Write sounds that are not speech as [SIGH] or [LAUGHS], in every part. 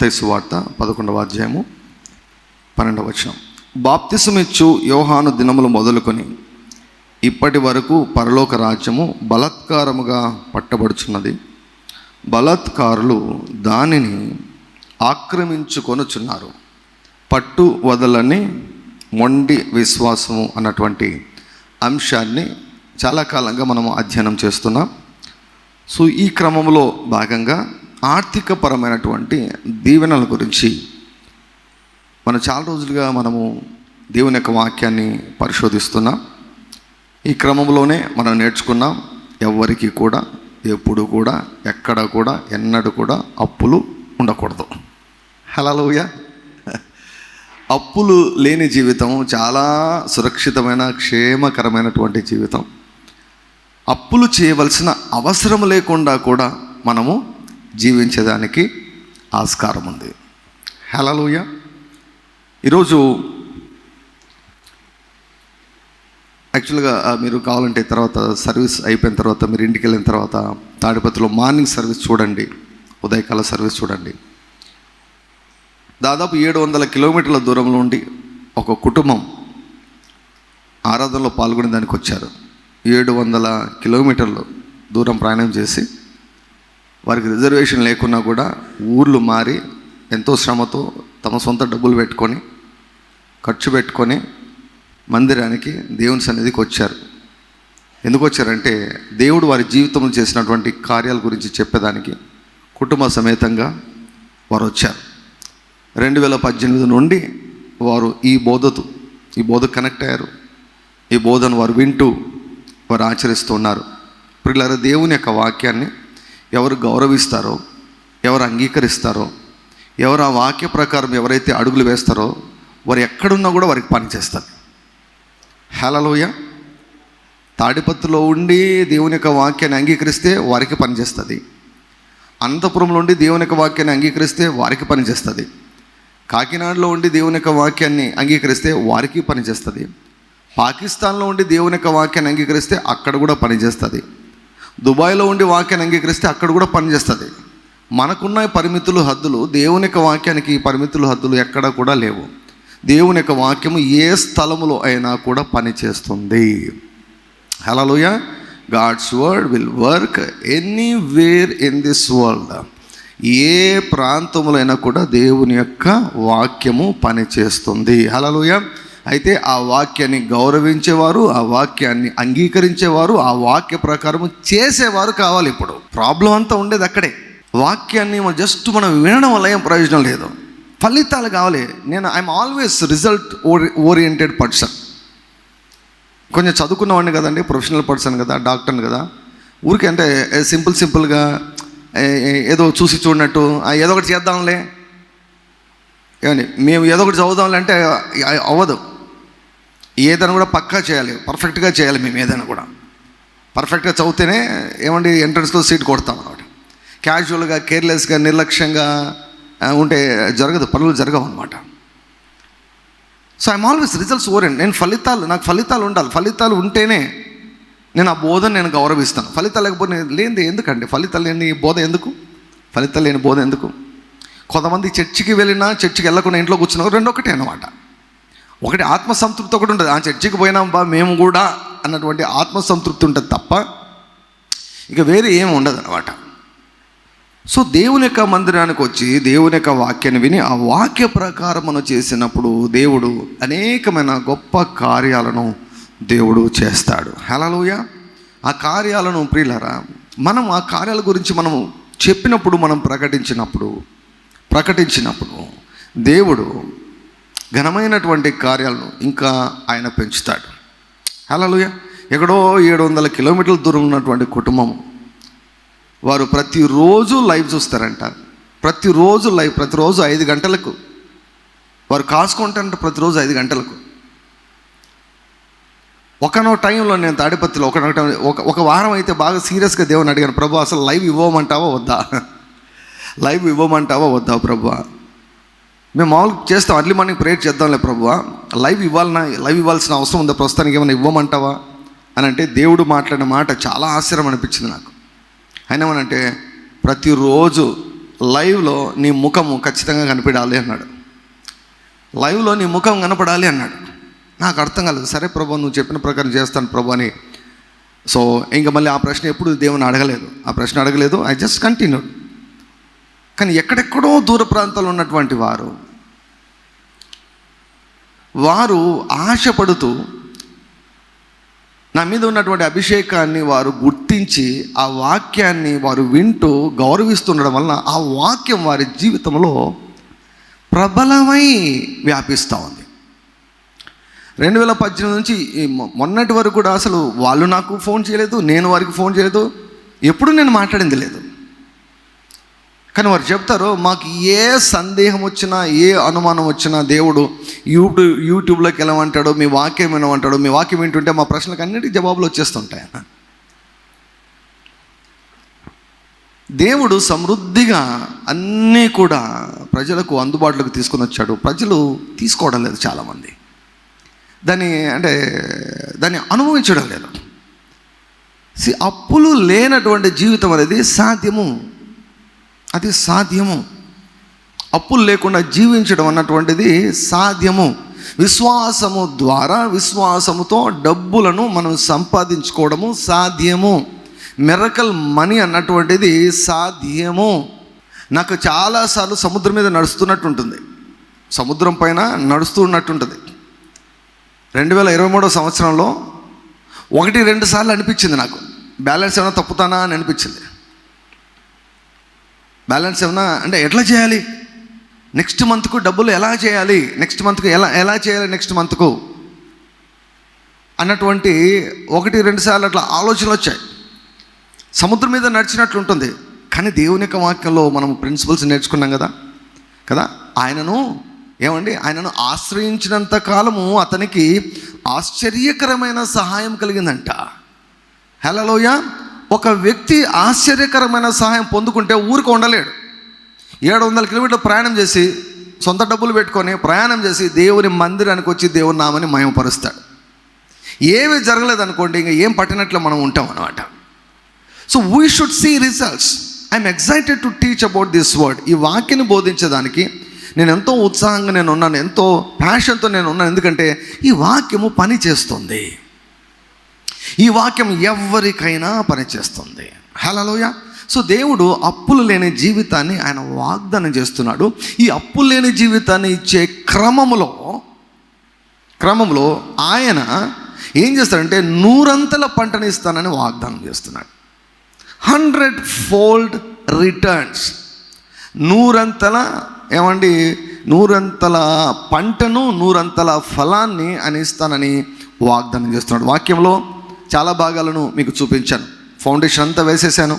మత్తైసు వార్త పదకొండవ అధ్యాయము పన్నెండవ వచనం. బాప్తిసమిచ్చు యోహాను దినములు మొదలుకొని ఇప్పటి వరకు పరలోక రాజ్యము బలత్కారముగా పట్టబడుచున్నది. బలాత్కారులు దానిని ఆక్రమించుకొనుచున్నారు. పట్టు వదలని మొండి విశ్వాసము అన్నటువంటి అంశాన్ని చాలా కాలంగా మనము అధ్యయనం చేస్తున్నాం. సో ఈ క్రమంలో భాగంగా ఆర్థికపరమైనటువంటి దీవెనల గురించి మనం చాలా రోజులుగా మనము దేవుని యొక్క వాక్యాన్ని పరిశోధిస్తున్నాం. ఈ క్రమంలోనే మనం నేర్చుకున్నాం ఎవరికి కూడా ఎప్పుడు కూడా ఎక్కడ కూడా ఎన్నడూ కూడా అప్పులు ఉండకూడదు. హలోయ అప్పులు లేని జీవితం చాలా సురక్షితమైన క్షేమకరమైనటువంటి జీవితం. అప్పులు చేయవలసిన అవసరం లేకుండా కూడా మనము జీవించేదానికి ఆస్కారం ఉంది హలలోయ ఈరోజు యాక్చువల్గా మీరు కావాలంటే తర్వాత సర్వీస్ అయిపోయిన తర్వాత మీరు ఇంటికి వెళ్ళిన తర్వాత తాడిపత్రిలో మార్నింగ్ సర్వీస్ చూడండి ఉదయకాల సర్వీస్ చూడండి. దాదాపు ఏడు వందల కిలోమీటర్ల దూరంలో ఉండి ఒక కుటుంబం ఆరాధనలో పాల్గొనే దానికి వచ్చారు ఏడు వందల కిలోమీటర్లు దూరం ప్రయాణం చేసి వారికి రిజర్వేషన్ లేకున్నా కూడా ఊర్లు మారి ఎంతో శ్రమతో తమ సొంత డబ్బులు పెట్టుకొని ఖర్చు పెట్టుకొని మందిరానికి దేవుని సన్నిధికి వచ్చారు. ఎందుకు వచ్చారంటే దేవుడు వారి జీవితంలో చేసినటువంటి కార్యాల గురించి చెప్పేదానికి కుటుంబ సమేతంగా వారు వచ్చారు. రెండు వేల పద్దెనిమిది నుండి వారు ఈ బోధతో ఈ బోధ కనెక్ట్ అయ్యారు. ఈ బోధను వారు వింటూ వారు ఆచరిస్తూ ఉన్నారు. పిల్లల దేవుని యొక్క వాక్యాన్ని ఎవరు గౌరవిస్తారో ఎవరు అంగీకరిస్తారో ఎవరు ఆ వాక్య ప్రకారం ఎవరైతే అడుగులు వేస్తారో వారు ఎక్కడున్నా కూడా వారికి పనిచేస్తారు హలలోయ తాడిపత్రిలో ఉండి దేవుని యొక్క వాక్యాన్ని అంగీకరిస్తే వారికి పనిచేస్తుంది అనంతపురంలో ఉండి దేవుని యొక్క వాక్యాన్ని అంగీకరిస్తే వారికి పనిచేస్తుంది కాకినాడలో ఉండి దేవుని యొక్క వాక్యాన్ని అంగీకరిస్తే వారికి పనిచేస్తుంది పాకిస్తాన్లో ఉండి దేవుని యొక్క వాక్యాన్ని అంగీకరిస్తే అక్కడ కూడా పనిచేస్తుంది దుబాయ్లో ఉండి వాక్యాన్ని అంగీకరిస్తే అక్కడ కూడా పనిచేస్తుంది మనకున్న పరిమితులు హద్దులు. దేవుని యొక్క వాక్యానికి పరిమితులు హద్దులు ఎక్కడ కూడా లేవు. దేవుని యొక్క వాక్యము ఏ స్థలములో అయినా కూడా పనిచేస్తుంది హలోయ God's word will work anywhere in this world ఏ ప్రాంతంలో అయినా కూడా దేవుని యొక్క వాక్యము పనిచేస్తుంది హలోయ అయితే ఆ వాక్యాన్ని గౌరవించేవారు ఆ వాక్యాన్ని అంగీకరించేవారు ఆ వాక్య ప్రకారము చేసేవారు కావాలి ఇప్పుడు. ప్రాబ్లం అంతా ఉండేది అక్కడే. వాక్యాన్ని జస్ట్ మనం వినడం వల్ల ఏం ప్రయోజనం లేదు. ఫలితాలు కావాలి. నేను I'm always result ori oriented person కొంచెం చదువుకున్నవాడిని కదండి ప్రొఫెషనల్ పర్సన్ కదా డాక్టర్ని కదా. ఊరికి అంటే సింపుల్ సింపుల్గా ఏదో చూసి చూడనట్టు ఏదో ఒకటి చేద్దాంలే. ఏమండి మేము ఏదో ఒకటి చదువుదాంలే అంటే అవ్వదు. ఏదైనా కూడా పక్కా చేయాలి పర్ఫెక్ట్గా చేయాలి మేము ఏదైనా కూడా. పర్ఫెక్ట్గా చదివితేనే ఏమండి ఎంట్రన్స్లో సీట్ కొడతాం అనమాట క్యాజువల్గా కేర్లెస్గా నిర్లక్ష్యంగా ఉంటే జరగదు పనులు జరగవు అనమాట so I'm always results orient నేను ఫలితాలు నాకు ఫలితాలు ఉండాలి. ఫలితాలు ఉంటేనే నేను ఆ బోధన నేను గౌరవిస్తాను. ఫలితాలు లేకపోతే లేనిది ఎందుకండి? ఫలితాలు లేని బోధ ఎందుకు? ఫలితాలు లేని బోధ ఎందుకు? కొంతమంది చర్చికి వెళ్ళినా చర్చికి వెళ్ళకుండా ఇంట్లో కూర్చున్నా రెండు ఒకటే అనమాట ఒకటి ఆత్మసంతృప్తి ఒకటి ఉంటుంది. ఆ చర్చికి పోయినాం బా మేము కూడా అన్నటువంటి ఆత్మసంతృప్తి ఉంటుంది తప్ప ఇక వేరే ఏమి ఉండదు అనమాట సో దేవుని యొక్క మందిరానికి వచ్చి దేవుని యొక్క వాక్యాన్ని విని ఆ వాక్య ప్రకారం మనం చేసినప్పుడు దేవుడు అనేకమైన గొప్ప కార్యాలను దేవుడు చేస్తాడు. హలలోయ ఆ కార్యాలను ప్రియులరా మనం ఆ కార్యాల గురించి మనం చెప్పినప్పుడు మనం ప్రకటించినప్పుడు ప్రకటించినప్పుడు దేవుడు ఘనమైనటువంటి కార్యాలను ఇంకా ఆయన పెంచుతాడు. హలోయ ఎక్కడో ఏడు వందల కిలోమీటర్ల దూరం ఉన్నటువంటి కుటుంబం వారు ప్రతిరోజు లైవ్ చూస్తారంట. ప్రతిరోజు లైవ్ ప్రతిరోజు ఐదు గంటలకు. వారు కాసుకుంటారంట ప్రతిరోజు ఐదు గంటలకు. ఒకనో టైంలో నేను తాడిపత్రిలో ఒకనొక ఒక ఒక వారం అయితే బాగా సీరియస్గా దేవుని అడిగాను ప్రభు అసలు లైవ్ ఇవ్వమంటావా వద్దా? [LAUGHS] లైవ్ ఇవ్వమంటావా వద్దా ప్రభు? మేము మామూలుగా చేస్తాం అర్లీ మార్నింగ్ ప్రేయర్ చేద్దాంలే ప్రభు లైవ్ ఇవ్వాలన్నా లైవ్ ఇవ్వాల్సిన అవసరం ఉందా ప్రస్తుతానికి ఏమైనా ఇవ్వమంటావా? అని అంటే దేవుడు మాట్లాడిన మాట చాలా ఆశ్చర్యం అనిపించింది నాకు. ఆయన ఏమనంటే ప్రతిరోజు లైవ్లో నీ ముఖము ఖచ్చితంగా కనిపించాలి అన్నాడు. లైవ్లో నీ ముఖం కనపడాలి అన్నాడు. నాకు అర్థం కాలేదు. సరే ప్రభు నువ్వు చెప్పిన ప్రకారం చేస్తాను ప్రభు అని. సో ఇంకా మళ్ళీ ఆ ప్రశ్న ఎప్పుడు దేవుని అడగలేదు. ఆ ప్రశ్న అడగలేదు. ఐ జస్ట్ కంటిన్యూ కానీ ఎక్కడెక్కడో దూర ప్రాంతాల్లో ఉన్నటువంటి వారు. వారు ఆశపడుతూ నా మీద ఉన్నటువంటి అభిషేకాన్ని వారు గుర్తించి ఆ వాక్యాన్ని వారు వింటూ గౌరవిస్తుండడం వలన ఆ వాక్యం వారి జీవితంలో ప్రబలమై వ్యాపిస్తూ ఉంది. రెండు వేల పద్దెనిమిది నుంచి ఈ మొన్నటి వరకు కూడా అసలు వాళ్ళు నాకు ఫోన్ చేయలేదు నేను వారికి ఫోన్ చేయలేదు ఎప్పుడు నేను మాట్లాడింది లేదు. కానీ వారు చెప్తారు మాకు ఏ సందేహం వచ్చినా ఏ అనుమానం వచ్చినా దేవుడు యూట్యూబ్ యూట్యూబ్లోకి వెళ్ళమంటాడు మీ వాక్యం వినమంటాడు మీ వాక్యం వింటుంటే మా ప్రశ్నలకు అన్నిటికీ జవాబులు వచ్చేస్తుంటాయి. దేవుడు సమృద్ధిగా అన్నీ కూడా ప్రజలకు అందుబాటులోకి తీసుకొని వచ్చాడు. ప్రజలు తీసుకోవడం లేదు చాలామంది. దాన్ని అంటే దాన్ని అనుభవించడం లేదు. సి అప్పులు లేనటువంటి జీవితం అనేది సాధ్యము. అది సాధ్యము. అప్పులు లేకుండా జీవించడం అన్నటువంటిది సాధ్యము. విశ్వాసము ద్వారా విశ్వాసముతో డబ్బులను మనం సంపాదించుకోవడము సాధ్యము. మెరకల్ మనీ అన్నటువంటిది సాధ్యము. నాకు చాలాసార్లు సముద్రం మీద నడుస్తున్నట్టు ఉంటుంది సముద్రం పైన నడుస్తూ ఉన్నట్టుంటుంది రెండు వేల ఇరవై మూడో సంవత్సరంలో ఒకటి రెండు సార్లు అనిపించింది నాకు. బ్యాలెన్స్ ఏమైనా తప్పుతానా అని అనిపించింది. బ్యాలెన్స్ ఏమన్నా అంటే ఎట్లా చేయాలి? నెక్స్ట్ మంత్కు డబ్బులు ఎలా చేయాలి? నెక్స్ట్ మంత్కు ఎలా ఎలా చేయాలి నెక్స్ట్ మంత్కు అన్నటువంటి ఒకటి రెండు సార్లు అట్లా ఆలోచనలు వచ్చాయి. సముద్రం మీద నడిచినట్లు ఉంటుంది. కానీ దేవుని యొక్క వాక్యంలో మనం ప్రిన్సిపల్స్ నేర్చుకున్నాం కదా? కదా? ఆయనను ఏమండి? ఆయనను ఆశ్రయించినంత కాలము అతనికి ఆశ్చర్యకరమైన సహాయం కలిగిందంట. హలోయ ఒక వ్యక్తి ఆశ్చర్యకరమైన సహాయం పొందుకుంటే ఊరికి ఉండలేడు. ఏడు వందల కిలోమీటర్లు ప్రయాణం చేసి సొంత డబ్బులు పెట్టుకొని ప్రయాణం చేసి దేవుని మందిరానికి వచ్చి దేవుని నామని మయమపరుస్తాడు ఏమి జరగలేదు అనుకోండి ఇంకా ఏం పట్టినట్లు మనం ఉంటాం అనమాట so we should see results I'm excited to teach about this word ఈ వాక్యని బోధించడానికి నేను ఎంతో ఉత్సాహంగా నేను ఉన్నాను ఎంతో ప్యాషన్తో నేను ఉన్నాను ఎందుకంటే ఈ వాక్యము పని చేస్తుంది. ఈ వాక్యం ఎవరికైనా పనిచేస్తుంది. హలోయ సో దేవుడు అప్పులు లేని జీవితాన్ని ఆయన వాగ్దానం చేస్తున్నాడు. ఈ అప్పులు లేని జీవితాన్ని ఇచ్చే క్రమములో క్రమంలో ఆయన ఏం చేస్తాడంటే నూరంతల పంటని ఇస్తానని వాగ్దానం చేస్తున్నాడు. Hundredfold returns. నూరంతల ఏమండి? నూరంతల పంటను నూరంతల ఫలాన్ని అని ఇస్తానని వాగ్దానం చేస్తున్నాడు. వాక్యంలో చాలా భాగాలను మీకు చూపించాను. ఫౌండేషన్ అంతా వేసేసాను.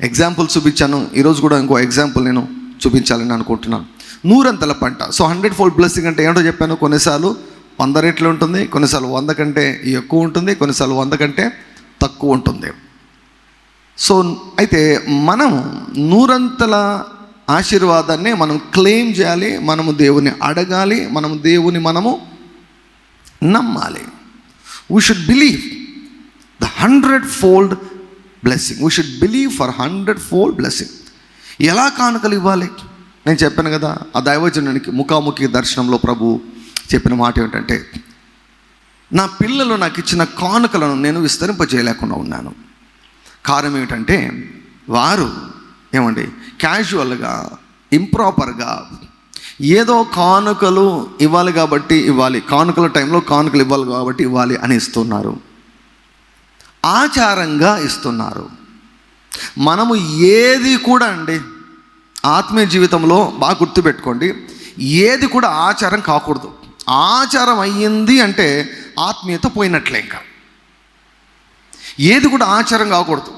ఎగ్జాంపుల్ చూపించాను. ఈరోజు కూడా ఇంకో ఎగ్జాంపుల్ నేను చూపించాలని అనుకుంటున్నాను. నూరంతల పంట. సో హండ్రెడ్ ఫోల్డ్ బ్లెస్సింగ్ అంటే ఏంటో చెప్పాను. కొన్నిసార్లు వంద రెట్లు ఉంటుంది కొన్నిసార్లు వంద కంటే ఎక్కువ ఉంటుంది కొన్నిసార్లు వంద కంటే తక్కువ ఉంటుంది. సో అయితే మనం నూరంతల ఆశీర్వాదాన్ని మనం క్లెయిమ్ చేయాలి మనము దేవుని అడగాలి మనము దేవుని మనము నమ్మాలి. We should believe hundredfold blessing we should believe for hundredfold blessing ఎలా కానుకలు ఇవ్వాలి? నేను చెప్పాను కదా ఆ దైవజనునికి ముఖాముఖి దర్శనంలో ప్రభు చెప్పిన మాట ఏమిటంటే నా పిల్లలు నాకు ఇచ్చిన కానుకలను నేను విస్తరింపజేయలేకుండా ఉన్నాను. కారణం ఏమిటంటే వారు ఏమండి క్యాజువల్గా ఇంప్రాపర్గా ఏదో కానుకలు ఇవ్వాలి కాబట్టి ఇవ్వాలి కానుకల టైంలో కానుకలు ఇవ్వాలి కాబట్టి ఇవ్వాలి అని ఇస్తున్నారు. ఆచారంగా ఇస్తున్నారు. మనము ఏది కూడా అండి ఆత్మీయ జీవితంలో బాగా గుర్తుపెట్టుకోండి ఏది కూడా ఆచారం కాకూడదు. ఆచారం అయ్యింది అంటే ఆత్మీయత పోయినట్లే ఇంకా. ఏది కూడా ఆచారం కాకూడదు.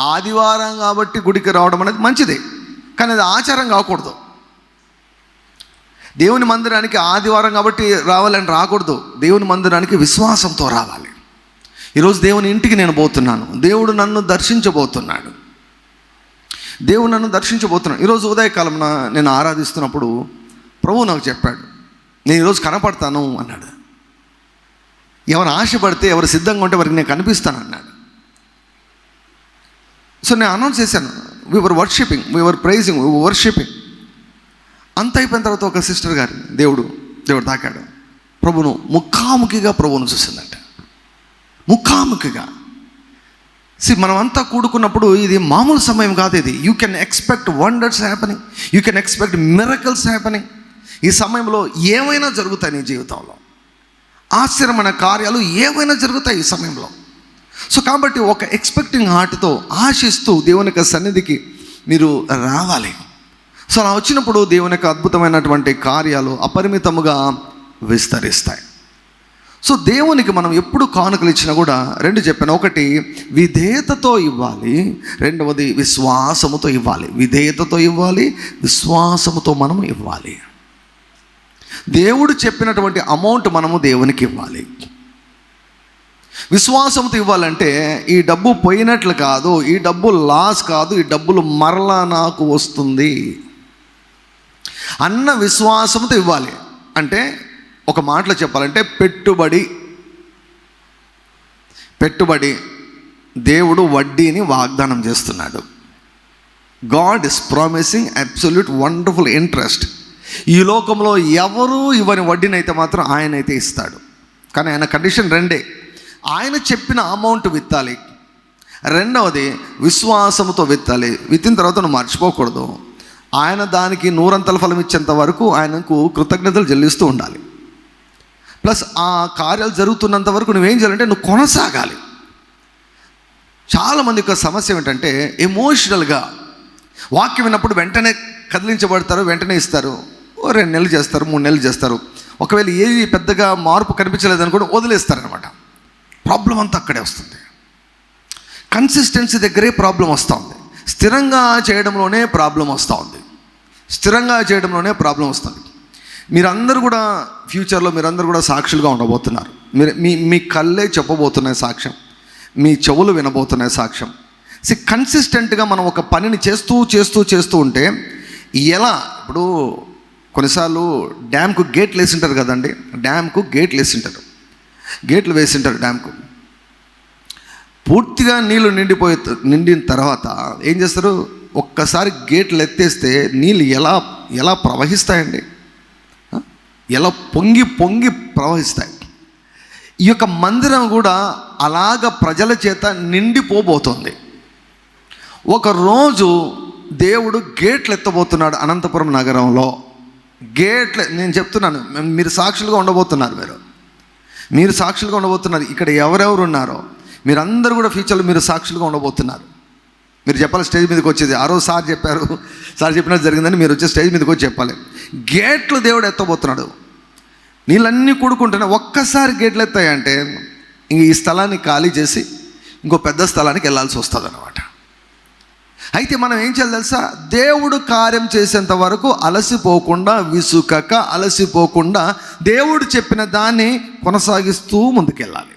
ఆదివారం కాబట్టి గుడికి రావడం అనేది మంచిదే కానీ అది ఆచారం కాకూడదు. దేవుని మందిరానికి ఆదివారం కాబట్టి రావాలని రాకూడదు. దేవుని మందిరానికి విశ్వాసంతో రావాలి. ఈరోజు దేవుని ఇంటికి నేను పోతున్నాను. దేవుడు నన్ను దర్శించబోతున్నాడు. దేవుడు నన్ను దర్శించబోతున్నాడు. ఈరోజు ఉదయకాలం నేను ఆరాధిస్తున్నప్పుడు ప్రభు నాకు చెప్పాడు నేను ఈరోజు కనపడతాను అన్నాడు. ఎవరు ఆశపడితే ఎవరు సిద్ధంగా ఉంటే వారికి నేను కనిపిస్తాను అన్నాడు. సో నేను అనౌన్స్ చేశాను we are worshipping we are praising worshipping అంత అయిపోయిన తర్వాత ఒక సిస్టర్ గారు దేవుడు దేవుడు తాకాడు. ప్రభును ముఖాముఖిగా ప్రభువును చూసిందంట. ముఖాముఖిగా. సి మనం అంతా కూడుకున్నప్పుడు ఇది మామూలు సమయం కాదు ఇది. You can expect wonders happening you can expect miracles happening ఈ సమయంలో ఏమైనా జరుగుతాయి నీ జీవితంలో. ఆశ్చర్యమైన కార్యాలు ఏమైనా జరుగుతాయి ఈ సమయంలో. సో కాబట్టి ఒక ఎక్స్పెక్టింగ్ హార్ట్తో ఆశిస్తూ దేవుని యొక్క సన్నిధికి మీరు రావాలి. సో అలా వచ్చినప్పుడు దేవుని యొక్క అద్భుతమైనటువంటి కార్యాలు అపరిమితముగా విస్తరిస్తాయి. సో దేవునికి మనం ఎప్పుడు కానుకలు ఇచ్చినా కూడా రెండు చెప్పాను. ఒకటి విధేయతతో ఇవ్వాలి. రెండవది విశ్వాసముతో ఇవ్వాలి. విధేయతతో ఇవ్వాలి విశ్వాసముతో మనం ఇవ్వాలి. దేవుడు చెప్పినటువంటి అమౌంట్ మనము దేవునికి ఇవ్వాలి. విశ్వాసంతో ఇవ్వాలంటే ఈ డబ్బు పోయినట్లు కాదు ఈ డబ్బు లాస్ కాదు ఈ డబ్బులు మరలా నాకు వస్తుంది. అన్న విశ్వాసంతో ఇవ్వాలి. అంటే ఒక మాటలో చెప్పాలంటే పెట్టుబడి. పెట్టుబడి దేవుడు వడ్డీని వాగ్దానం చేస్తున్నాడు. God is promising absolute wonderful interest ఈ లోకంలో ఎవరు ఇవ్వని వడ్డీని అయితే మాత్రం ఆయన అయితే ఇస్తాడు. కానీ ఆయన కండిషన్ రెండే. ఆయన చెప్పిన అమౌంట్ విత్తాలి. రెండవది విశ్వాసంతో విత్తాలి. విత్తిన తర్వాత నువ్వు మర్చిపోకూడదు. ఆయన దానికి నూరంతల ఫలం ఇచ్చేంత వరకు ఆయనకు కృతజ్ఞతలు చెల్లిస్తూ ఉండాలి. ప్లస్ ఆ కార్యాలు జరుగుతున్నంత వరకు నువ్వేం చేయాలంటే నువ్వు కొనసాగాలి. చాలామంది యొక్క సమస్య ఏమిటంటే ఎమోషనల్గా వాక్యం విన్నప్పుడు వెంటనే కదిలించబడతారు వెంటనే ఇస్తారు. ఓ రెండు నెలలు చేస్తారు మూడు నెలలు చేస్తారు. ఒకవేళ ఏది పెద్దగా మార్పు కనిపించలేదని కూడా వదిలేస్తారనమాట ప్రాబ్లం అంతా అక్కడే వస్తుంది. కన్సిస్టెన్సీ దగ్గరే ప్రాబ్లం వస్తూ ఉంది స్థిరంగా చేయడంలోనే ప్రాబ్లం వస్తూ ఉంది స్థిరంగా చేయడంలోనే ప్రాబ్లం వస్తుంది. మీరందరూ కూడా ఫ్యూచర్లో మీరందరూ కూడా సాక్షులుగా ఉండబోతున్నారు. మీరు మీ మీ కళ్ళే చెప్పబోతున్నాయి సాక్ష్యం. మీ చెవులు వినబోతున్నాయి సాక్ష్యం. సి కన్సిస్టెంట్గా మనం ఒక పనిని చేస్తూ చేస్తూ చేస్తూ ఉంటే ఎలా ఇప్పుడు కొన్నిసార్లు డ్యామ్కు గేట్లు వేసింటారు కదండి. డ్యామ్కు గేట్లు వేసింటారు గేట్లు వేసింటారు డ్యామ్కు పూర్తిగా నీళ్ళు నిండిపోయే నిండిన తర్వాత ఏం చేస్తారు? ఒక్కసారి గేట్లు ఎత్తేస్తే నీళ్ళు ఎలా ఎలా ప్రవహిస్తాయండి? ఎలా పొంగి పొంగి ప్రవహిస్తాయి. ఈ యొక్క మందిరం కూడా అలాగ ప్రజల చేత నిండిపోబోతోంది. ఒక రోజు దేవుడు గేట్లు ఎత్తబోతున్నాడు అనంతపురం నగరంలో. గేట్లు నేను చెప్తున్నాను మీరు సాక్షులుగా ఉండబోతున్నారు మీరు. మీరు సాక్షులుగా ఉండబోతున్నారు. ఇక్కడ ఎవరెవరు ఉన్నారో మీరందరూ కూడా ఫ్యూచర్లో మీరు సాక్షులుగా ఉండబోతున్నారు. మీరు చెప్పాలి స్టేజ్ మీదకి వచ్చేది. ఆ రోజు సార్ చెప్పారు. సార్ చెప్పినట్టు జరిగిందని మీరు వచ్చే స్టేజ్ మీదకి వచ్చి చెప్పాలి. గేట్లు దేవుడు ఎత్తబోతున్నాడు. నీళ్ళన్నీ కూడుకుంటేనే ఒక్కసారి గేట్లు ఎత్తాయంటే ఇంక ఈ స్థలాన్ని ఖాళీ చేసి ఇంకో పెద్ద స్థలానికి వెళ్ళాల్సి వస్తుంది అనమాట అయితే మనం ఏం చేయాలి తెలుసా? దేవుడు కార్యం చేసేంత వరకు అలసిపోకుండా విసుకక అలసిపోకుండా దేవుడు చెప్పిన దాన్ని కొనసాగిస్తూ ముందుకెళ్ళాలి.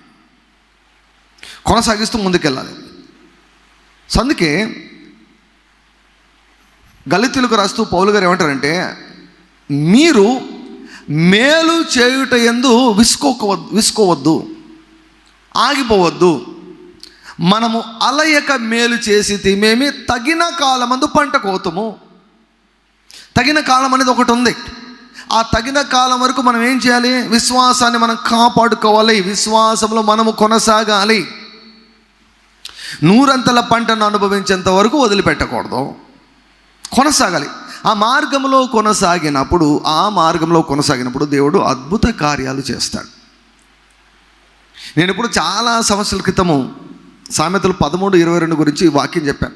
కొనసాగిస్తూ ముందుకెళ్ళాలి. సో అందుకే గలితులకు రాస్తూ పౌలు గారు ఏమంటారంటే మీరు మేలు చేయుట ఎందు విసుకోవద్దు విసుకోవద్దు ఆగిపోవద్దు. మనము అలయక మేలు చేసి తిమేమి తగిన కాలమందు పంట కోతము. తగిన కాలం అనేది ఒకటి ఉంది. ఆ తగిన కాలం వరకు మనం ఏం చేయాలి? విశ్వాసాన్ని మనం కాపాడుకోవాలి. విశ్వాసంలో మనము కొనసాగాలి. నూరంతల పంటను అనుభవించేంత వరకు వదిలిపెట్టకూడదు. కొనసాగాలి. ఆ మార్గంలో కొనసాగినప్పుడు ఆ మార్గంలో కొనసాగినప్పుడు దేవుడు అద్భుత కార్యాలు చేస్తాడు. నేను ఇప్పుడు చాలా సంవత్సరాల క్రితము సామెతలు పదమూడు ఇరవై రెండు గురించి వాక్యం చెప్పాను.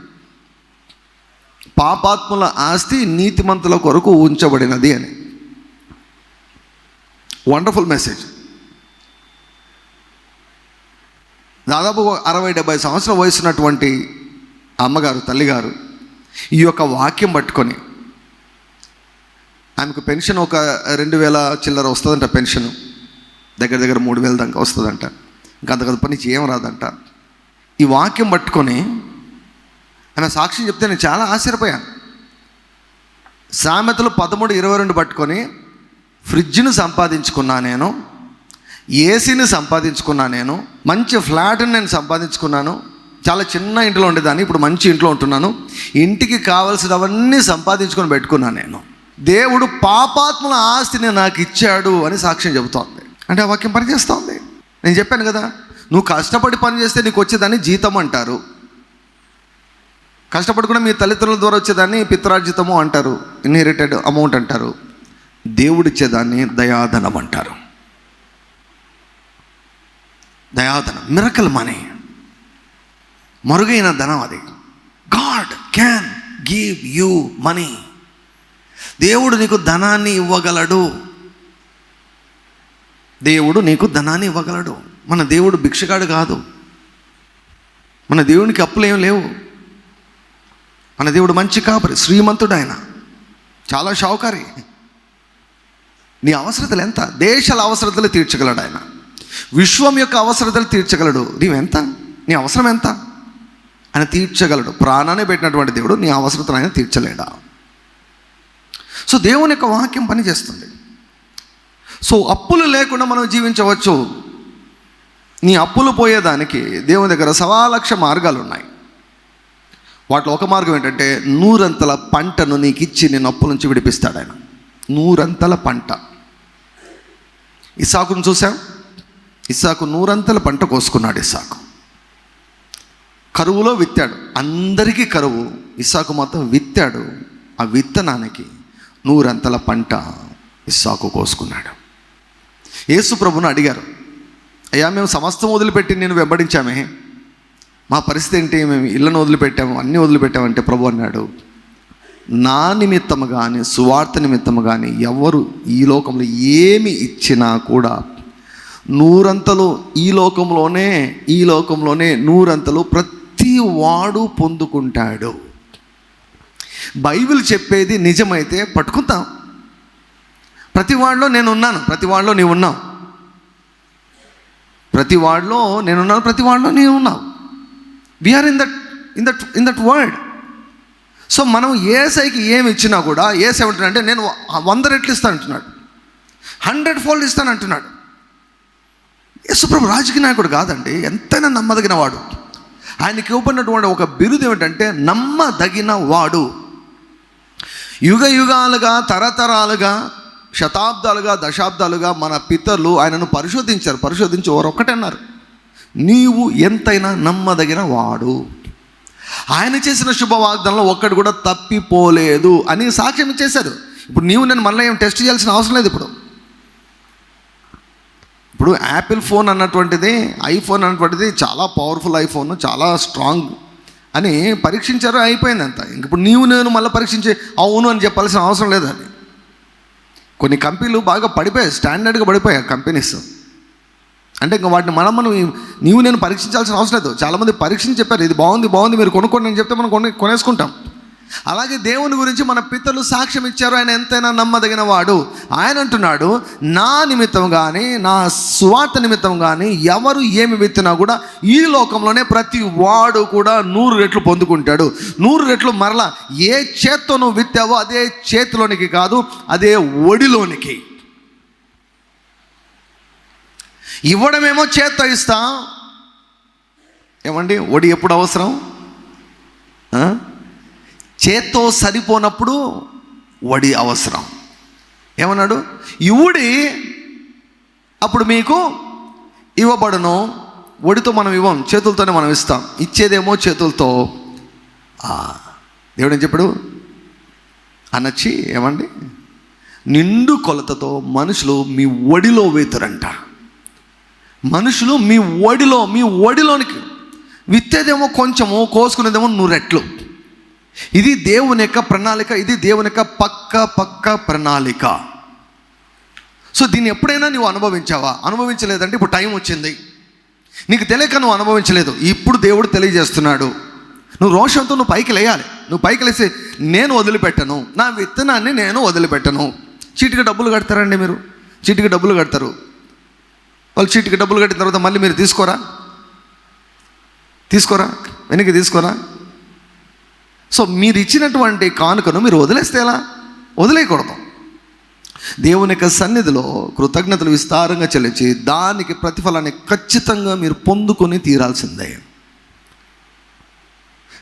పాపాత్ముల ఆస్తి నీతిమంతుల కొరకు ఉంచబడినది అని. వండర్ఫుల్ మెసేజ్ దాదాపు అరవై డెబ్బై సంవత్సరాల వయసున్నటువంటి అమ్మగారు తల్లిగారు ఈ యొక్క వాక్యం పట్టుకొని ఆమెకు పెన్షన్ ఒక రెండు వేల చిల్లర వస్తుందంట పెన్షన్. దగ్గర దగ్గర మూడు వేల దాకా వస్తుందంట. ఇంకా అంతకంత పని ఏం రాదంట. ఈ వాక్యం పట్టుకొని ఆమె సాక్ష్యం చెప్తే నేను చాలా ఆశ్చర్యపోయాను. సామెతలు పదమూడు ఇరవై రెండు పట్టుకొని ఫ్రిడ్జ్ను సంపాదించుకున్నా నేను ఏసీని సంపాదించుకున్నా నేను మంచి ఫ్లాట్ని నేను సంపాదించుకున్నాను చాలా చిన్న ఇంట్లో ఉండేదాన్ని ఇప్పుడు మంచి ఇంట్లో ఉంటున్నాను ఇంటికి కావలసినవన్నీ సంపాదించుకొని పెట్టుకున్నాను నేను. దేవుడు పాపాత్ముల ఆస్తిని నాకు ఇచ్చాడు అని సాక్ష్యం చెబుతోంది. అంటే ఆ వాక్యం పనిచేస్తోంది. నేను చెప్పాను కదా నువ్వు కష్టపడి పని చేస్తే నీకు వచ్చేదాన్ని జీతం అంటారు. కష్టపడకుండా మీ తల్లిదండ్రుల ద్వారా వచ్చేదాన్ని పిత్రార్జితము అంటారు ఇన్హెరిటెడ్ అమౌంట్ అంటారు. దేవుడిచ్చేదాన్ని దయాధనం అంటారు. దయాధనం మిరకల్ మనీ మరుగైన ధనం అది. God can give you money దేవుడు నీకు ధనాన్ని ఇవ్వగలడు. దేవుడు నీకు ధనాన్ని ఇవ్వగలడు. మన దేవుడు భిక్షగాడు కాదు. మన దేవునికి అప్పులు ఏం లేవు. మన దేవుడు మంచి కాపరి శ్రీమంతుడు ఆయన చాలా షావుకారి. నీ అవసరతలు ఎంత? దేశాల అవసరతలు తీర్చగలడు ఆయన విశ్వం యొక్క అవసరతలు తీర్చగలడు. నీవెంత? నీ అవసరం ఎంత? ఆయన తీర్చగలడు. ప్రాణాన్ని పెట్టినటువంటి దేవుడు నీ అవసరతను ఆయన తీర్చలేడా? సో దేవుని యొక్క వాక్యం పనిచేస్తుంది. సో అప్పులు లేకుండా మనం జీవించవచ్చు. నీ అప్పులు పోయేదానికి దేవుని దగ్గర సవాలక్ష మార్గాలు ఉన్నాయి వాటిలో ఒక మార్గం ఏంటంటే నూరంతల పంటను నీకు ఇచ్చి నేను అప్పుల నుంచి విడిపిస్తాడు ఆయన. నూరంతల పంట. ఇసాకును చూసాం? ఇసాకు నూరంతల పంట కోసుకున్నాడు ఇసాకు కరువులో విత్తాడు. అందరికీ కరువు. ఇసాకు మాత్రం విత్తాడు. ఆ విత్తనానికి నూరంతల పంట ఇస్సాకు కోసుకున్నాడు. యేసు ప్రభును అడిగారు అయ్యా మేము సమస్తం వదిలిపెట్టి నేను వెంబడించామే. మా పరిస్థితి ఏంటి? మేము ఇళ్ళను వదిలిపెట్టాము అన్నీ వదిలిపెట్టామంటే ప్రభు అన్నాడు నా నిమిత్తము కానీ సువార్త నిమిత్తము కానీ ఎవరు ఈ లోకంలో ఏమి ఇచ్చినా కూడా నూరంతలు ఈ లోకంలోనే ఈ లోకంలోనే నూరంతలు ప్రతి వాడు పొందుకుంటాడు. బైబిల్ చెప్పేది నిజమైతే పట్టుకుంటాం. ప్రతి వాడిలో నేను ఉన్నాను ప్రతి వాడిలో నీవు ఉన్నావు. ప్రతి వాడిలో నేనున్నాను ప్రతి వాడిలో నీవు ఉన్నావు. We are in that in that in that world so మనం ఏసైకి ఏమి ఇచ్చినా కూడా ఏసై ఏమంటున్నాడు అంటే నేను వంద రెట్లు ఇస్తాను అంటున్నాడు. హండ్రెడ్ ఫోల్డ్ ఇస్తాను అంటున్నాడు. యేసుప్రభు రాజకీయ నాయకుడు కాదండి ఎంతైనా నమ్మదగిన వాడు. ఆయనకి ఇవ్వబడినటువంటి ఒక బిరుదు ఏమిటంటే నమ్మదగిన వాడు. యుగ యుగాలుగా తరతరాలుగా శతాబ్దాలుగా దశాబ్దాలుగా మన పితరులు ఆయనను పరిశోధించారు. పరిశోధించి వారు అన్నారు నీవు ఎంతైనా నమ్మదగిన వాడు. ఆయన చేసిన శుభవాగ్దంలో ఒక్కడు కూడా తప్పిపోలేదు అని సాక్ష్యం ఇచ్చేశారు. ఇప్పుడు నీవు నేను మళ్ళీ ఏం టెస్ట్ చేయాల్సిన అవసరం లేదు ఇప్పుడు. ఇప్పుడు యాపిల్ ఫోన్ అన్నటువంటిది ఐఫోన్ అన్నటువంటిది చాలా పవర్ఫుల్ ఐఫోన్ చాలా స్ట్రాంగ్ అని పరీక్షించారు అయిపోయింది అంత ఇప్పుడు నీవు నేను మళ్ళీ పరీక్షించే అవును అని చెప్పాల్సిన అవసరం లేదు అది. కొన్ని కంపెనీలు బాగా పడిపోయాయి స్టాండర్డ్గా పడిపోయాయి కంపెనీస్ అంటే ఇంకా వాటిని మనం మనం నీవు నేను పరీక్షించాల్సిన అవసరం లేదు. చాలామంది పరీక్షించి చెప్పారు ఇది బాగుంది బాగుంది మీరు కొనుక్కోండి అని చెప్తే మనం కొనే కొనేసుకుంటాం. అలాగే దేవుని గురించి మన పితరులు సాక్ష్యం ఇచ్చారు. ఆయన ఎంతైనా నమ్మదగిన వాడు. ఆయన అంటున్నాడు నా నిమిత్తం కానీ నా స్వార్థ నిమిత్తం కానీ ఎవరు ఏమి విత్తినా కూడా ఈ లోకంలోనే ప్రతి వాడు కూడా నూరు రెట్లు పొందుకుంటాడు. నూరు రెట్లు మరలా ఏ చేత్తో నువ్వు విత్తావో అదే చేతిలోనికి కాదు అదే ఒడిలోనికి. ఇవ్వడమేమో చేత్తో ఇస్తాం. ఏమండి? ఒడి ఎప్పుడు అవసరం? చేత్తో సరిపోనప్పుడు వడి అవసరం. ఏమన్నాడు? ఇవుడి అప్పుడు మీకు ఇవ్వబడను. ఒడితో మనం ఇవ్వం చేతులతోనే మనం ఇస్తాం. ఇచ్చేదేమో చేతులతో. దేవుడు ఏం చెప్పాడు? అనొచ్చి ఏమండి? నిండు కొలతతో మనుషులు మీ ఒడిలో వేతురంట. మనుషులు మీ ఒడిలో మీ ఒడిలోనికి విత్తేదేమో కొంచెము కోసుకునేదేమో నూరెట్లు. ఇది దేవుని యొక్క ప్రణాళిక ఇది దేవుని యొక్క పక్క పక్క ప్రణాళిక. సో దీన్ని ఎప్పుడైనా నువ్వు అనుభవించావా? అనుభవించలేదంటే ఇప్పుడు టైం వచ్చింది. నీకు తెలియక నువ్వు అనుభవించలేదు. ఇప్పుడు దేవుడు తెలియజేస్తున్నాడు. నువ్వు రోషంతో నువ్వు పైకి లేయాలి. నువ్వు పైకి లేసి నేను వదిలిపెట్టను. నా విత్తనాన్ని నేను వదిలిపెట్టను. చీటికి డబ్బులు కడతారండి మీరు. చీటికి డబ్బులు కడతారు. వాళ్ళు చీటికి డబ్బులు కట్టిన తర్వాత మళ్ళీ మీరు తీసుకోరా? తీసుకోరా? వెనక్కి తీసుకోరా? సో మీరు ఇచ్చినటువంటి కానుకను మీరు వదిలేస్తే ఎలా? వదిలేయకూడదు. దేవుని యొక్క సన్నిధిలో కృతజ్ఞతలు విస్తారంగా చెల్లించి దానికి ప్రతిఫలాన్ని ఖచ్చితంగా మీరు పొందుకొని తీరాల్సిందే.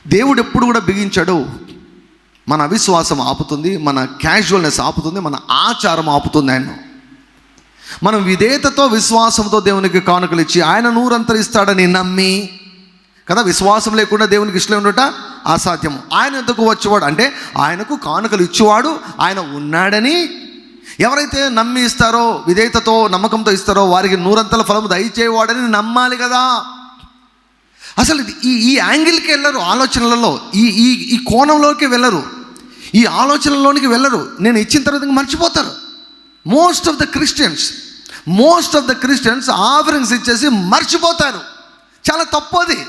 దేవుడు ఎప్పుడు కూడా బిగించాడు. మన అవిశ్వాసం ఆపుతుంది మన క్యాజువల్నెస్ ఆపుతుంది మన ఆచారం ఆపుతుంది ఆయన. మనం విధేయతతో విశ్వాసంతో దేవునికి కానుకలు ఇచ్చి ఆయన నూరంతరిస్తాడని నమ్మి కదా విశ్వాసం లేకుండా దేవునికి ఇష్టం ఉండట అసాధ్యం ఆయన ఎందుకు వచ్చేవాడు? అంటే ఆయనకు కానుకలు ఇచ్చేవాడు ఆయన ఉన్నాడని ఎవరైతే నమ్మి ఇస్తారో విధేయతతో నమ్మకంతో ఇస్తారో వారికి నూరంతల ఫలం దయచేవాడని నమ్మాలి కదా. అసలు ఈ ఈ యాంగిల్కి వెళ్ళరు ఆలోచనలలో ఈ ఈ ఈ కోణంలోకి వెళ్ళరు. ఈ ఆలోచనలోనికి వెళ్ళరు. నేను ఇచ్చిన తర్వాత మర్చిపోతారు. Most of the Christians most of the Christians offerings ఇచ్చేసి మర్చిపోతారు. చాలా తప్పు అది.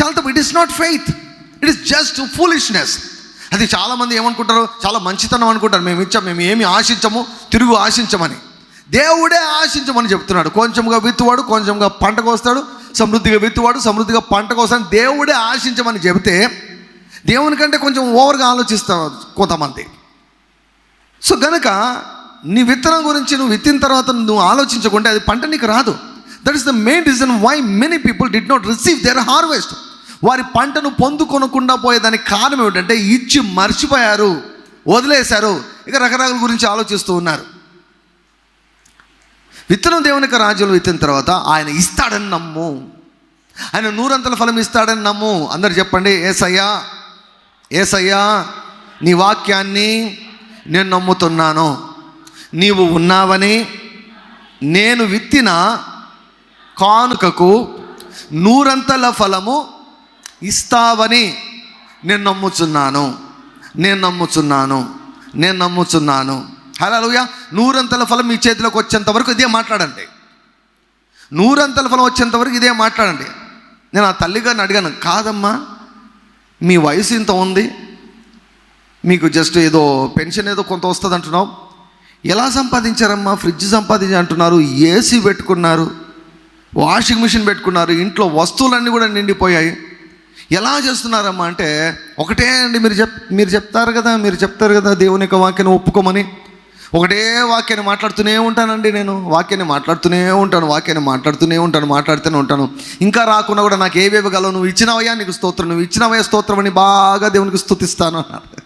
చాలా తప్పు it is not faith it is just foolishness అది చాలామంది ఏమనుకుంటారు? చాలా మంచితనం అనుకుంటారు. మేము ఇచ్చాం మేము ఏమి ఆశించము? తిరుగు ఆశించమని. దేవుడే ఆశించమని చెప్తున్నాడు. కొంచెంగా విత్తువాడు కొంచెంగా పంట కోస్తాడు సమృద్ధిగా విత్తువాడు సమృద్ధిగా పంట కోస్తాడు. దేవుడే ఆశించమని చెబితే దేవుని కంటే కొంచెం ఓవర్గా ఆలోచిస్తారు కొంతమంది. సో గనక నీ విత్తనం గురించి నువ్వు విత్తిన తర్వాత నువ్వు ఆలోచించకుంటే అది పంట నీకు రాదు. That is the main reason why many people did not receive their harvest వారి పంటను పొందుకొనకుండా పోయేదానికి కారణం ఏమిటంటే ఇచ్చి మర్చిపోయారు వదిలేశారు. ఇక రకరకాల గురించి ఆలోచిస్తూ ఉన్నారు. విత్తనం దేవునికి రాజ్యంలో విత్తిన తర్వాత ఆయన ఇస్తాడని నమ్ము. ఆయన నూరంతల ఫలం ఇస్తాడని నమ్ము. అందరు చెప్పండి ఏసయ్యా ఏసయ్యా నీ వాక్యాన్ని నేను నమ్ముతున్నాను. నీవు ఉన్నావని నేను విత్తిన కానుకకు నూరంతల ఫలము ఇస్తావని నేను నమ్ముచున్నాను. నేను నమ్ముచున్నాను. నేను నమ్ముచున్నాను. హలోయ నూరంతల ఫలం మీ చేతిలోకి వచ్చేంత వరకు ఇదే మాట్లాడండి. నూరంతల ఫలం వచ్చేంత వరకు ఇదే మాట్లాడండి. నేను ఆ తల్లిగారిని అడిగాను కాదమ్మా మీ వయసు ఇంత ఉంది. మీకు జస్ట్ ఏదో పెన్షన్ ఏదో కొంత వస్తుంది అంటున్నావు ఎలా సంపాదించారమ్మా? ఫ్రిడ్జ్ సంపాదించి అంటున్నారు ఏసీ పెట్టుకున్నారు. వాషింగ్ మిషన్ పెట్టుకున్నారు ఇంట్లో వస్తువులన్నీ కూడా నిండిపోయాయి. ఎలా చేస్తున్నారమ్మా అంటే ఒకటే అండి మీరు చెప్ మీరు చెప్తారు కదా మీరు చెప్తారు కదా దేవుని యొక్క వాక్యాన్ని ఒప్పుకోమని. ఒకటే వాక్యాన్ని మాట్లాడుతూనే ఉంటానండి నేను వాక్యాన్ని మాట్లాడుతూనే ఉంటాను వాక్యాన్ని మాట్లాడుతూనే ఉంటాను మాట్లాడుతూనే ఉంటాను. ఇంకా రాకుండా కూడా నాకు ఏవేవి గలవు నువ్వు ఇచ్చినవయ్యా నీకు స్తోత్రం నువ్వు ఇచ్చినవయ్యా స్తోత్రం అని బాగా దేవునికి స్తుతిస్తాను అన్నారు.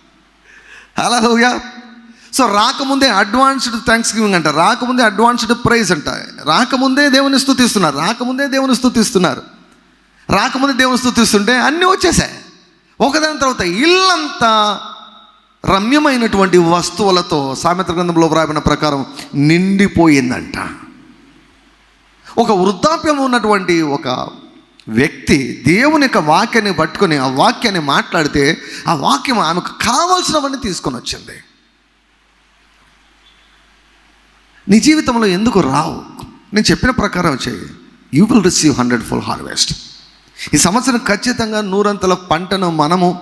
అలా సో రాకముందే అడ్వాన్స్డ్ థ్యాంక్స్ గివింగ్ అంట రాకముందే అడ్వాన్స్డ్ ప్రైజ్ అంట. రాకముందే దేవుని స్థుతిస్తున్నారు రాకముందే దేవుని స్థుతిస్తున్నారు రాకముందే దేవుని స్థుతిస్తుంటే అన్నీ వచ్చేసాయి. ఒకదాని తర్వాత ఇల్లంతా రమ్యమైనటువంటి వస్తువులతో సామెత గ్రంథంలో వ్రాయబడిన ప్రకారం నిండిపోయిందంట. ఒక వృద్ధాప్యం ఉన్నటువంటి ఒక వ్యక్తి దేవుని యొక్క వాక్యాన్ని పట్టుకొని ఆ వాక్యాన్ని మాట్లాడితే ఆ వాక్యం ఆమెకు కావాల్సినవన్నీ తీసుకొని వచ్చింది. నీ జీవితంలో ఎందుకు రావు? నేను చెప్పిన ప్రకారం చేయి. You will receive hundred full harvest ఈ సంవత్సరం ఖచ్చితంగా నూరంతల పంటను మనము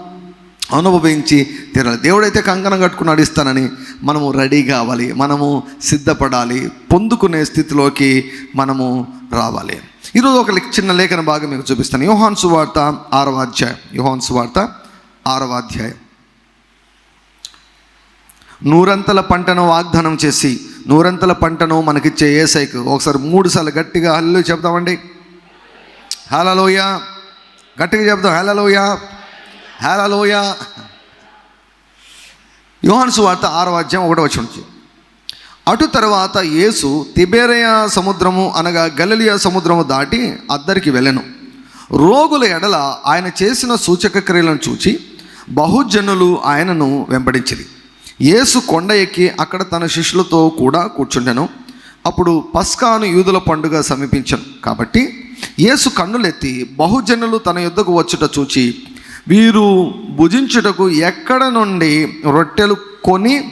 అనుభవించి తినాలి. దేవుడైతే కంకణం కట్టుకున్నాడు ఇస్తానని మనము రెడీ కావాలి. మనము సిద్ధపడాలి. పొందుకునే స్థితిలోకి మనము రావాలి. ఈరోజు ఒక చిన్న లేఖన భాగం మీకు చూపిస్తాను. యోహాన్ సువార్త ఆరవ అధ్యాయం. యోహాన్ సువార్త ఆరవ అధ్యాయం. నూరంతల పంటను వాగ్దానం చేసి నూరంతల పంటను మనకిచ్చే ఏసైకు ఒకసారి మూడు సార్లు గట్టిగా హల్లు చెప్తామండి. హలలోయ గట్టిగా చెప్తాం హలలోయ హలలోయ యోహాన్సు వార్త ఆరో అధ్యాయం ఒకటో వచ్చి అటు తర్వాత యేసు తిబేరయ సముద్రము అనగా గలిలియా సముద్రము దాటి అద్దరికి వెళ్ళెను. రోగుల ఎడల ఆయన చేసిన సూచక క్రియలను చూచి బహుజనులు ఆయనను వెంబడించిరి. యేసు కొండ ఎక్కి అక్కడ తన శిష్యులతో కూడా కూర్చుండెను. అప్పుడు పస్కాను యూదుల పండుగ సమీపించను. కాబట్టి యేసు కన్నులెత్తి బహుజనులు తన యుద్ధకు వచ్చుట చూచి వీరు భుజించుటకు ఎక్కడ నుండి రొట్టెలు కొని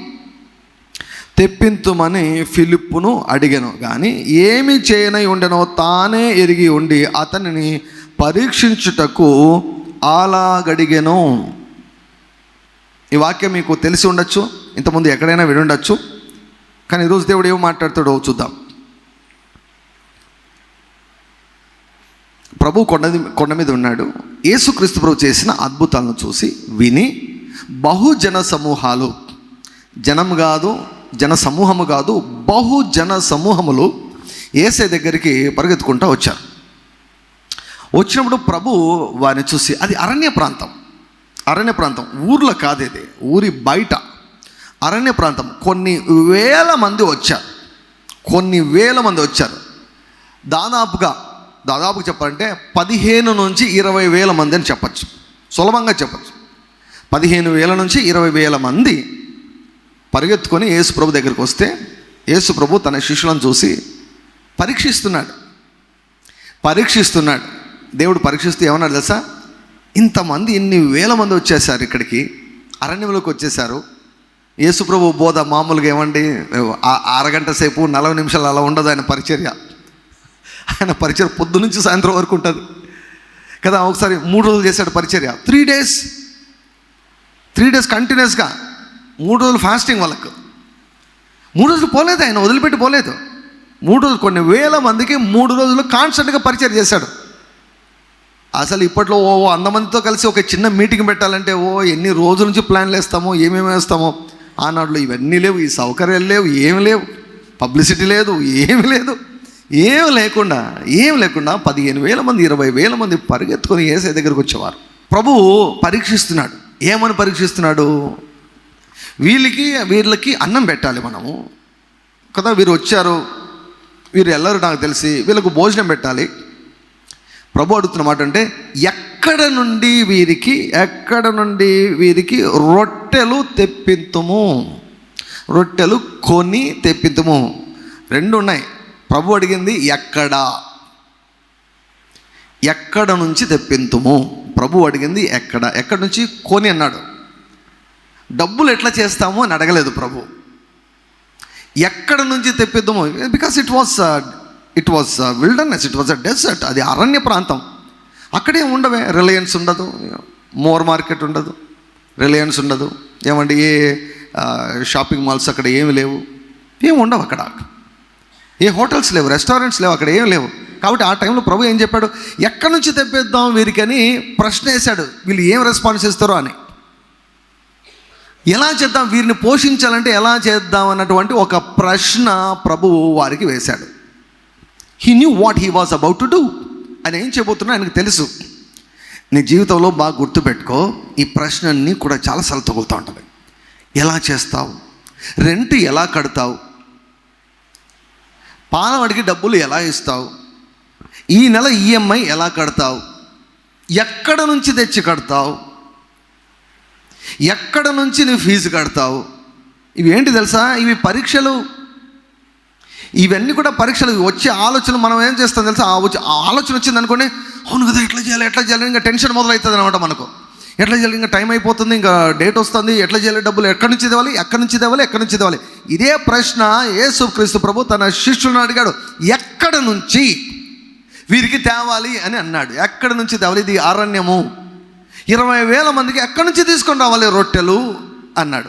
తెప్పింతుమని ఫిలిప్పును అడిగాను. కానీ ఏమి చేయనై ఉండెనో తానే ఎరిగి ఉండి అతనిని పరీక్షించుటకు అలాగడిగెను ఈ వాక్యం మీకు తెలిసి ఉండొచ్చు ఇంతకుముందు ఎక్కడైనా వినుండొచ్చు కానీ ఈరోజు దేవుడు ఏం మాట్లాడతాడో చూద్దాం. ప్రభు కొండ కొండ మీద ఉన్నాడు. యేసుక్రీస్తు ప్రభు చేసిన అద్భుతాలను చూసి విని బహుజన సమూహాలు జనం కాదు జన సమూహము కాదు బహుజన సమూహములు ఏసే దగ్గరికి పరిగెత్తుకుంటూ వచ్చారు. వచ్చినప్పుడు ప్రభు వారిని చూసి అది అరణ్య ప్రాంతం. అరణ్య ప్రాంతం ఊర్లో కాదు ఇది ఊరి బయట. అరణ్య ప్రాంతం కొన్ని వేల మంది వచ్చారు. కొన్ని వేల మంది వచ్చారు. దాదాపుగా దాదాపుగా చెప్పాలంటే పదిహేను నుంచి ఇరవై వేల మంది అని చెప్పచ్చు. సులభంగా చెప్పచ్చు. పదిహేను వేల నుంచి ఇరవై వేల మంది పరిగెత్తుకొని యేసుప్రభు దగ్గరికి వస్తే యేసుప్రభు తన శిష్యులను చూసి పరీక్షిస్తున్నాడు. పరీక్షిస్తున్నాడు. దేవుడు పరీక్షిస్తూ ఏమన్నాడు తెలుసా? ఇంతమంది ఇన్ని వేల మంది వచ్చేసారు ఇక్కడికి? అరణ్యంలోకి వచ్చేసారు యేసుప్రభు బోధ మామూలుగా ఏమండి? అరగంట సేపు నలభై నిమిషాలు అలా ఉండదు ఆయన పరిచర్య. ఆయన పరిచర్య పొద్దు నుంచి సాయంత్రం వరకు ఉంటుంది. కదా ఒకసారి మూడు రోజులు చేశాడు పరిచర్య. త్రీ డేస్ త్రీ డేస్ కంటిన్యూస్గా మూడు రోజులు ఫాస్టింగ్ వాళ్ళకు. మూడు రోజులు పోలేదు ఆయన వదిలిపెట్టి పోలేదు. మూడు రోజులు కొన్ని వేల మందికి మూడు రోజులు కాన్స్టెంట్గా పరిచయం చేశాడు. అసలు ఇప్పట్లో ఓ అందమందితో కలిసి ఒక చిన్న మీటింగ్ పెట్టాలంటే ఓ ఎన్ని రోజుల నుంచి ప్లాన్లు వేస్తామో ఏమేమి వేస్తామో ఆనాడులో ఇవన్నీ లేవు ఈ సౌకర్యాలు లేవు ఏమి లేవు పబ్లిసిటీ లేదు ఏమి లేదు ఏమి లేకుండా ఏం లేకుండా పదిహేను వేల మంది ఇరవై వేల మంది పరిగెత్తుకొని ఏసే దగ్గరకు వచ్చేవారు. ప్రభువు పరీక్షిస్తున్నాడు. ఏమని పరీక్షిస్తున్నాడు? వీళ్ళకి వీళ్ళకి అన్నం పెట్టాలి మనము. కదా వీరు వచ్చారు వీరు వెళ్ళరు నాకు తెలిసి వీళ్ళకు భోజనం పెట్టాలి. ప్రభు అడుగుతున్న మాట అంటే ఎక్కడ నుండి వీరికి ఎక్కడ నుండి వీరికి రొట్టెలు తెప్పింతుము? రొట్టెలు కొని తెప్పింతుము. రెండు ఉన్నాయి. ప్రభు అడిగింది ఎక్కడ? ఎక్కడ నుంచి తెప్పింతుము? ప్రభు అడిగింది ఎక్కడ? ఎక్కడ నుంచి? కొని అన్నాడు. డబ్బులు ఎట్లా చేస్తాము అని అడగలేదు ప్రభు. ఎక్కడ నుంచి తెప్పిద్దాము because it was it was wilderness it was a desert అది అరణ్య ప్రాంతం. అక్కడే ఉండవే రిలయన్స్ ఉండదు మోర్ మార్కెట్ ఉండదు రిలయన్స్ ఉండదు. ఏమండి ఏ షాపింగ్ మాల్స్ అక్కడ ఏమి లేవు. ఏమి ఉండవు అక్కడ. ఏ హోటల్స్ లేవు రెస్టారెంట్స్ లేవు అక్కడ ఏం లేవు. కాబట్టి ఆ టైంలో ప్రభు ఏం చెప్పాడు? ఎక్కడి నుంచి తెప్పిద్దాం వీరికని ప్రశ్న వేశాడు. వీళ్ళు ఏం రెస్పాన్స్ ఇస్తారో అని. ఎలా చేద్దాం? వీరిని పోషించాలంటే ఎలా చేద్దాం? అన్నటువంటి ఒక ప్రశ్న ప్రభువు వారికి వేశాడు. He knew what he was about to do ఆయన ఏం చేయబోతున్నా ఆయనకు తెలుసు. నీ జీవితంలో బాగా గుర్తుపెట్టుకో ఈ ప్రశ్నన్నీ కూడా చాలాసార్లు తగులుతూ ఉంటుంది ఎలా చేస్తావు? రెంట్ ఎలా కడతావు? పాలవాడికి డబ్బులు ఎలా ఇస్తావు? ఈ నెల ఈఎంఐ ఎలా కడతావు? ఎక్కడ నుంచి తెచ్చి కడతావు? ఎక్కడ నుంచి నువ్వు ఫీజు కడతావు? ఇవి ఏంటి తెలుసా? ఇవి పరీక్షలు. ఇవన్నీ కూడా పరీక్షలు వచ్చే ఆలోచన మనం ఏం చేస్తాం తెలుసా? ఆ ఆలోచన వచ్చింది అనుకోండి అవును కదా ఎట్లా చేయాలి ఎట్లా చేయాలి ఇంకా టెన్షన్ మొదలవుతుంది అనమాట మనకు. ఎట్లా చేయాలి ఇంకా టైం అయిపోతుంది ఇంకా డేట్ వస్తుంది ఎట్లా చేయాలి డబ్బులు ఎక్కడి నుంచి ఇవ్వాలి ఎక్కడి నుంచి ఇవ్వాలి ఎక్కడి నుంచి ఇవ్వాలి ఇదే ప్రశ్న యేసు క్రీస్తు ప్రభు తన శిష్యులను అడిగాడు ఎక్కడ నుంచి వీరికి తేవాలి అని అన్నాడు. ఎక్కడి నుంచి తేవాలి? ఇది అరణ్యము. ఇరవై వేల మందికి ఎక్కడి నుంచి తీసుకొని రావాలి రొట్టెలు? అన్నాడు.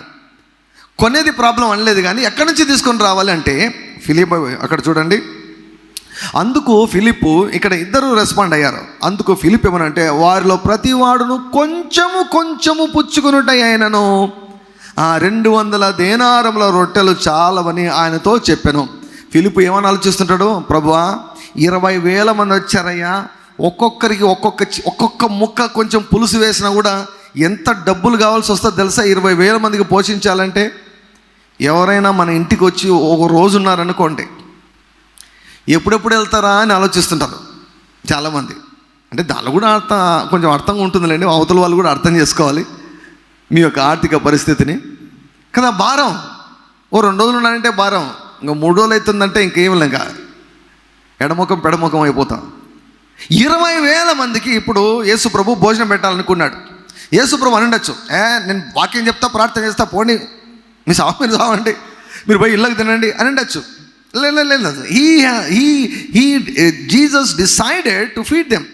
కొనేది ప్రాబ్లం అనలేదు కానీ ఎక్కడి నుంచి తీసుకొని రావాలి అంటే ఫిలిప్ అక్కడ చూడండి. అందుకు ఫిలిప్ ఇక్కడ ఇద్దరు రెస్పాండ్ అయ్యారు. అందుకు ఫిలిప్ ఏమనంటే వారిలో ప్రతి వాడును కొంచెము కొంచెము పుచ్చుకునుట ఆయనను ఆ రెండు వందల దేనారముల రొట్టెలు చాలవని ఆయనతో చెప్పాను. ఫిలిప్ ఏమని ఆలోచిస్తుంటాడు? ప్రభువా ఇరవై వేల మంది వచ్చారయ్యా. ఒక్కొక్కరికి ఒక్కొక్క చి- ఒక్కొక్క ముక్క కొంచెం పులుసు వేసినా కూడా ఎంత డబ్బులు కావాల్సి వస్తుందో తెలుసా? ఇరవై వేల మందికి పోషించాలంటే ఎవరైనా మన ఇంటికి వచ్చి ఒక రోజు ఉన్నారనుకోండి ఎప్పుడెప్పుడు వెళ్తారా అని ఆలోచిస్తుంటారు చాలామంది. అంటే దానిలో కూడా అర్థం కొంచెం అర్థంగా ఉంటుందిలేండి అవతల వాళ్ళు కూడా అర్థం చేసుకోవాలి మీ యొక్క ఆర్థిక పరిస్థితిని. కదా భారం ఓ రెండు రోజులు ఉన్నారంటే భారం ఇంకా మూడు రోజులు అవుతుందంటే ఇంకేం లేక ఎడముఖం పెడముఖం అయిపోతాం. ఇరవై వేల మందికి ఇప్పుడు యేసు ప్రభు భోజనం పెట్టాలనుకున్నాడు. యేసు ప్రభు అని ఉండొచ్చు ఏ నేను వాక్యం చెప్తా ప్రార్థన చేస్తా పోనీ మీ సాగు మీరు సావండి. మీరు పోయి ఇళ్ళకి తినండి అని ఉండొచ్చు. లేదు లేదు లేదు he he he Jesus decided to feed them